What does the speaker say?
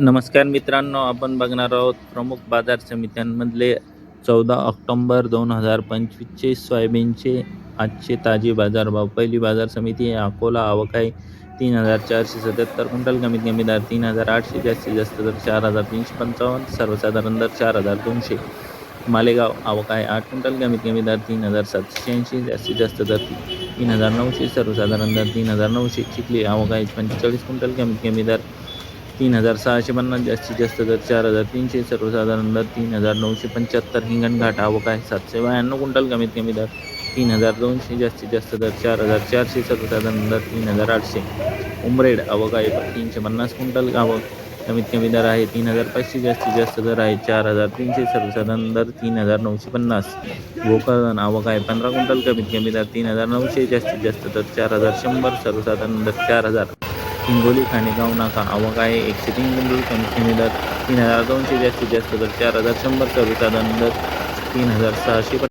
नमस्कार मित्रांनो आपण बघणार आहोत प्रमुख बाजार समित्यांमधले चौदा ऑक्टोंबर दोन हजार पंचवीसचे सोयाबीनचे आजचे ताजे बाजारभाव पहिली बाजार समिती अकोला आवक आहे तीन हजार चारशे सत्याहत्तर क्विंटल कमीत कमी दर तीन हजार आठशे जास्तीत जास्त दर चार हजार तीनशे पंचावन्न सर्वसाधारण दर चार हजार दोनशे. मालेगाव आवक आहे आठ क्विंटल कमीत कमी दर तीन हजार सातशे ऐंशी जास्तीत जास्त दर तीन हजार नऊशे सर्वसाधारण दर तीन हजार नऊशे. चिखली आवक आहे पंचेचाळीस क्विंटल कमीत कमी दर तीन हजार सहाशे पन्नास जास्तीत जास्त दर चार हजार तीनशे सर्वसाधारण दर तीन हजार नऊशे पंच्याहत्तर हिंगणघाट आवक आहे सातशे ब्याण्णव क्विंटल कमीत कमी दर तीन हजार दोनशे जास्तीत जास्त दर चार हजार चारशे सर्वसाधारण दर तीन हजार आठशे. उमरेड आवक आहे तीनशे पन्नास क्विंटल आवक कमीत कमी दर आहे तीन हजार पाचशे जास्तीत जास्त दर आहे चार हजार तीनशे सर्वसाधारण दर तीन हजार नऊशे पन्नास. गोकर्ण आवक आहे पंधरा क्विंटल कमीत कमी दर तीन हजार नऊशे जास्तीत जास्त दर चार हजार शंभर सर्वसाधारण दर चार हजार. हिंगोली खाणेगाव नाका. आवक आहे. एकशे तीन क्विंटल कमी दर. तीन हजार दोनशे जास्तीत जास्त दर चार हजार शंभर सर्वसाधारण दर तीन हजार सहाशे